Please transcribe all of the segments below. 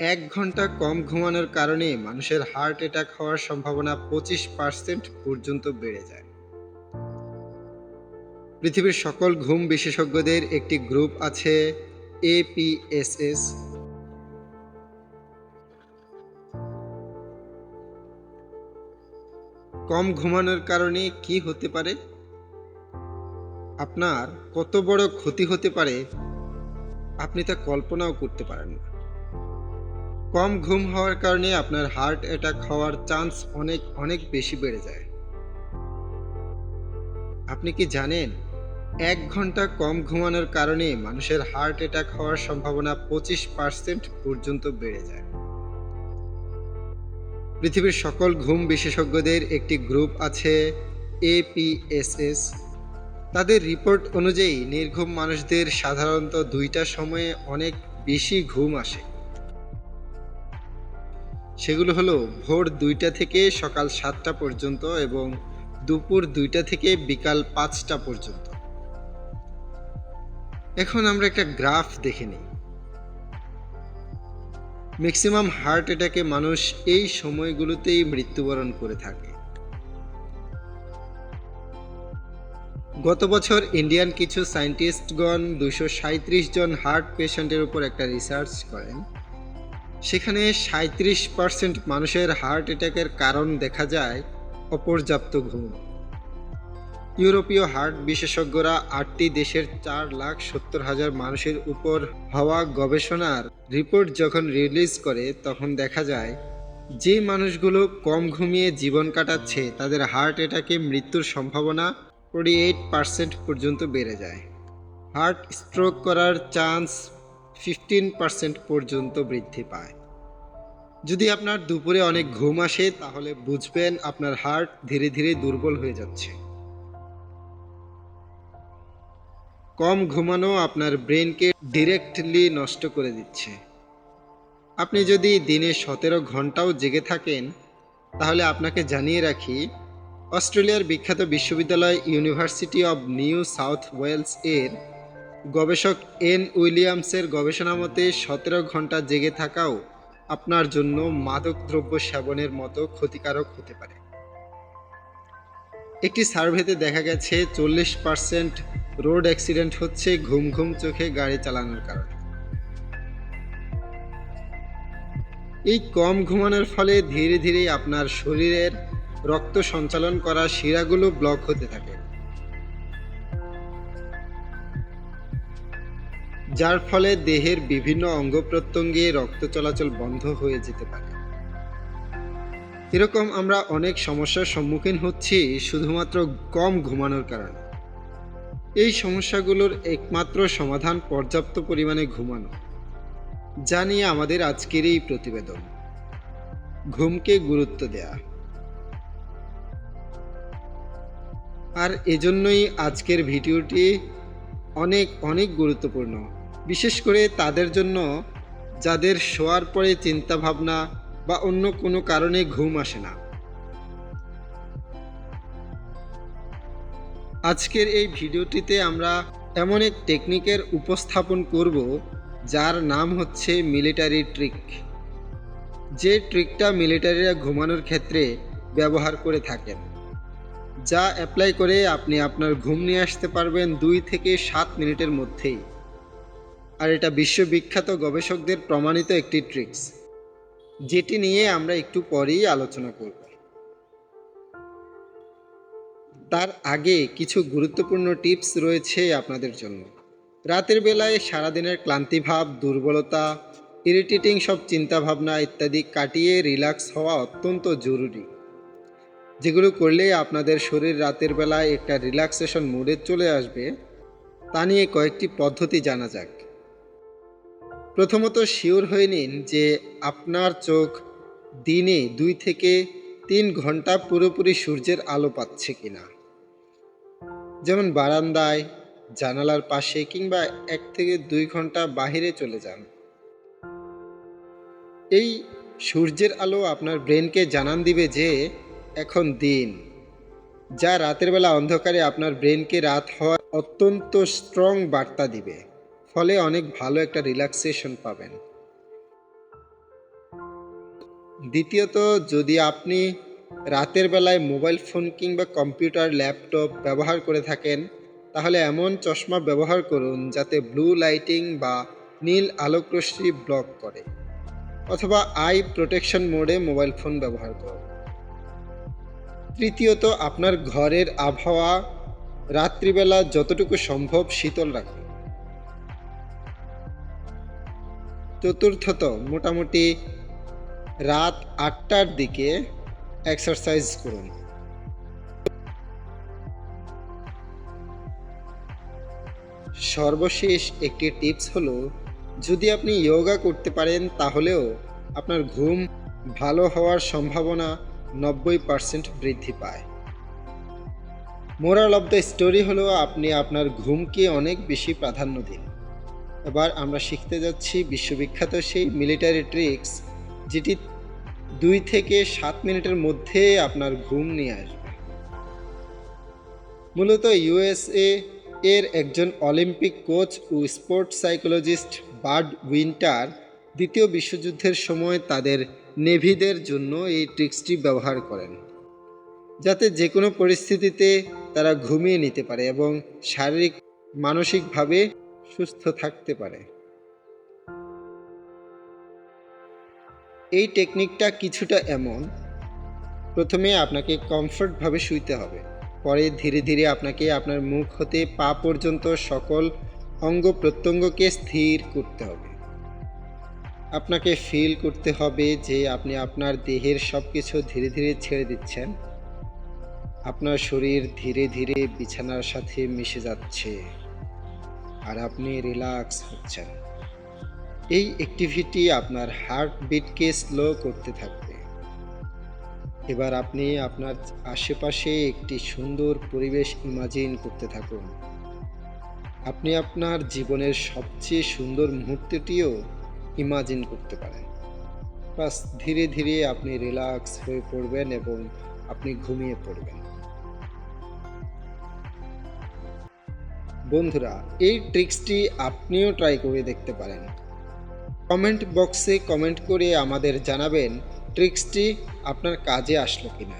এক ঘণ্টা কম ঘুমানোর কারণে মানুষের হার্ট অ্যাটাক হওয়ার সম্ভাবনা পঁচিশ পার্সেন্ট পর্যন্ত বেড়ে যায়। পৃথিবীর সকল ঘুম বিশেষজ্ঞদের একটি গ্রুপ আছে এপিএসএস কম ঘুমানোর কারণে কি হতে পারে? আপনার কত বড় ক্ষতি হতে পারে? আপনি তা কল্পনাও করতে পারেন না। কম ঘুম হওয়ার কারণে আপনার হার্ট অ্যাটাক হওয়ার চান্স অনেক অনেক বেশি বেড়ে যায়। আপনি কি জানেন, এক ঘণ্টা কম ঘুমানোর কারণে মানুষের হার্ট অ্যাটাক হওয়ার সম্ভাবনা পঁচিশ পার্সেন্ট পর্যন্ত বেড়ে যায়। পৃথিবীর সকল ঘুম বিশেষজ্ঞদের একটি গ্রুপ আছে এপিএসএস তাদের রিপোর্ট অনুযায়ী নির্ঘুম মানুষদের সাধারণত দুইটা সময়ে অনেক বেশি ঘুম আসে। সেগুলো হলো ভোর দুইটা থেকে সকাল সাতটা পর্যন্ত এবং দুপুর দুইটা থেকে বিকাল পাঁচটা পর্যন্ত। এখন আমরা একটা গ্রাফ দেখে নিই। ম্যাক্সিমাম হার্ট অ্যাটাকে মানুষ এই সময়গুলোতেই মৃত্যুবরণ করে থাকে। গত বছর ইন্ডিয়ান কিছু সায়েন্টিস্টগণ দুশো জন হার্ট পেশেন্টের উপর একটা রিসার্চ করেন। সেখানে সাঁত্রিশ পার্সেন্ট মানুষের হার্ট অ্যাটাকের কারণ দেখা যায় অপর্যাপ্ত ঘুম। ইউরোপীয় হার্ট বিশেষজ্ঞরা আটটি দেশের চার লাখ সত্তর হাজার মানুষের উপর হওয়া গবেষণার রিপোর্ট যখন রিলিজ করে, তখন দেখা যায়, যে মানুষগুলো কম ঘুমিয়ে জীবন কাটাচ্ছে, তাদের হার্ট অ্যাটাকে মৃত্যুর সম্ভাবনা ফোর্টি এইট পার্সেন্ট পর্যন্ত বেড়ে যায়। হার্ট স্ট্রোক করার চান্স ফিফটিন পার্সেন্ট পর্যন্ত বৃদ্ধি পায়। যদি আপনার দুপুরে অনেক ঘুম আসে, তাহলে বুঝবেন আপনার হার্ট ধীরে ধীরে দুর্বল হয়ে যাচ্ছে। কম ঘুমানো আপনার ব্রেনকে ডিরেক্টলি নষ্ট করে দিচ্ছে। আপনি যদি দিনে সতেরো ঘন্টাও জেগে থাকেন, তাহলে আপনাকে জানিয়ে রাখি, অস্ট্রেলিয়ার বিখ্যাত বিশ্ববিদ্যালয় university of New South Wales এর গবেষক এন উইলিয়ামসের গবেষণা মতে সতেরো ঘণ্টা জেগে থাকাও আপনার জন্য মাদকদ্রব্য সেবনের মতো ক্ষতিকারক হতে পারে। একটি সার্ভেতে দেখা গেছে চল্লিশ পার্সেন্ট রোড অ্যাক্সিডেন্ট হচ্ছে ঘুম ঘুম চোখে গাড়ি চালানোর কারণে। এই কম ঘুমানোর ফলে ধীরে ধীরে আপনার শরীরের রক্ত সঞ্চালন করা শিরাগুলো ব্লক হতে থাকে। যার ফলে দেহের বিভিন্ন অঙ্গ প্রত্যঙ্গে রক্ত চলাচল বন্ধ হয়ে যেতে পারে। এরকম আমরা অনেক সমস্যার সম্মুখীন হচ্ছি শুধুমাত্র কম ঘুমানোর কারণে। এই সমস্যাগুলোর একমাত্র সমাধান পর্যাপ্ত পরিমাণে ঘুমানো, যা নিয়ে আমাদের আজকের এই প্রতিবেদন। ঘুমকে গুরুত্ব দেয়া। আর এজন্যই আজকের ভিডিওটি অনেক অনেক গুরুত্বপূর্ণ। বিশেষ করে তাদের জন্য যাদের শোয়ার পরে চিন্তা ভাবনা বা অন্য কোনো কারণে ঘুম আসে না। আজকের এই ভিডিওটিতে আমরা এমন এক টেকনিকের উপস্থাপন করব, যার নাম হচ্ছে মিলিটারি ট্রিক। যে ট্রিকটা মিলিটারিরা ঘুমানোর ক্ষেত্রে ব্যবহার করে থাকেন, যা অ্যাপ্লাই করে আপনি আপনার ঘুম নিয়ে আসতে পারবেন দুই থেকে সাত মিনিটের মধ্যেই। আর এটা বিশ্ববিখ্যাত গবেষকদের প্রমাণিত একটি ট্রিক্স, যেটি নিয়ে আমরা একটু পরেই আলোচনা করব। তার আগে কিছু গুরুত্বপূর্ণ টিপস রয়েছে আপনাদের জন্য। রাতের বেলায় সারাদিনের ক্লান্তিভাব, দুর্বলতা, ইরিটেটিং সব চিন্তাভাবনা ইত্যাদি কাটিয়ে রিল্যাক্স হওয়া অত্যন্ত জরুরি। যেগুলো করলে আপনাদের শরীর রাতের বেলায় একটা রিল্যাক্সেশন মোডে চলে আসবে, তা নিয়ে কয়েকটি পদ্ধতি জানা যাক। প্রথমত শিওর হয়ে নিন যে আপনার চোখ দিনে দুই থেকে তিন ঘণ্টা পুরোপুরি সূর্যের আলো পাচ্ছে কিনা। যেমন বারান্দায়, জানালার পাশে কিংবা এক থেকে দুই ঘণ্টা বাহিরে চলে যান। এই সূর্যের আলো আপনার ব্রেনকে জানান দিবে যে এখন দিন, যা রাতের বেলা অন্ধকারে আপনার ব্রেনকে রাত হওয়ার অত্যন্ত স্ট্রং বার্তা দিবে। ফলে অনেক ভালো একটা রিল্যাক্সেশন পাবেন। দ্বিতীয়ত, যদি আপনি রাতের বেলায় মোবাইল ফোন কিংবা কম্পিউটার ল্যাপটপ ব্যবহার করে থাকেন, তাহলে এমন চশমা ব্যবহার করুন যাতে ব্লু লাইটিং বা নীল আলোকরশ্মি ব্লক করে, অথবা আই প্রোটেকশন মোডে মোবাইল ফোন ব্যবহার করুন। তৃতীয়ত, আপনার ঘরের আবহাওয়া রাত্রিবেলা যতটুকু সম্ভব শীতল রাখুন। চতুর্থত মোটামুটি রাত আটটার দিকে এক্সারসাইজ করুন। সর্বশেষ একটি টিপস হলো, যদি আপনি যোগা করতে পারেন, তাহলেও আপনার ঘুম ভালো হওয়ার সম্ভাবনা নব্বই পার্সেন্ট বৃদ্ধি পায়। মোরাল অফ দ্য স্টোরি হলো, আপনি আপনার ঘুমকে অনেক বেশি প্রাধান্য দিন। এবার আমরা শিখতে যাচ্ছি বিশ্ববিখ্যাত সেই মিলিটারি ট্রিক্স যেটি দুই থেকে সাত মিনিটের মধ্যে আপনার ঘুম নিয়ে আসবে। মূলত ইউএসএ এর একজন অলিম্পিক কোচ ও স্পোর্টস সাইকোলজিস্ট বার্ড উইন্টার দ্বিতীয় বিশ্বযুদ্ধের সময় তাদের নেভিদের জন্য এই ট্রিক্সটি ব্যবহার করেন, যাতে যে কোনো পরিস্থিতিতে তারা ঘুমিয়ে নিতে পারে এবং শারীরিক, মানসিকভাবে সুস্থ থাকতে পারে। এই টেকনিকটা কিছুটা এমন। প্রথমে আপনাকে কমফর্টভাবে শুইতে হবে। পরে ধীরে ধীরে আপনাকে আপনার মুখ হতে পা পর্যন্ত সকল অঙ্গ প্রত্যঙ্গকে স্থির করতে হবে। আপনাকে ফিল করতে হবে যে আপনি আপনার দেহের সব কিছু ধীরে ধীরে ছেড়ে দিচ্ছেন। আপনার শরীর ধীরে ধীরে বিছানার সাথে মিশে যাচ্ছে। আর আপনি রিল্যাক্স হচ্ছেন। এই অ্যাক্টিভিটি আপনার হার্টবিটকে স্লো করতে থাকবে। এবার আপনি আপনার আশেপাশে একটি সুন্দর পরিবেশ ইমাজিন করতে থাকুন। আপনি আপনার জীবনের সবচেয়ে সুন্দর মুহূর্তটিও ইমাজিন করতে পারেন। বাস ধীরে ধীরে আপনি রিল্যাক্স হয়ে পড়বেন এবং আপনি ঘুমিয়ে পড়বেন। বন্ধুরা, এই ট্রিক্সটি আপনিও ট্রাই করে দেখতে পারেন। কমেন্ট বক্সে কমেন্ট করে আমাদের জানাবেন ট্রিক্সটি আপনার কাজে আসলো কিনা।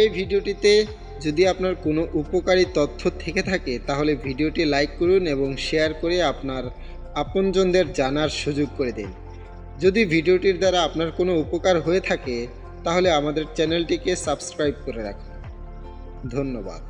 এই ভিডিওটিতে যদি আপনার কোনো উপকারী তথ্য থেকে থাকে, তাহলে ভিডিওটি লাইক করুন এবং শেয়ার করে আপনার আপনজনদের জানার সুযোগ করে দিন। যদি ভিডিওটির দ্বারা আপনার কোনো উপকার হয়ে থাকে, তাহলে আমাদের চ্যানেলটিকে সাবস্ক্রাইব করে রাখুন। ধন্যবাদ।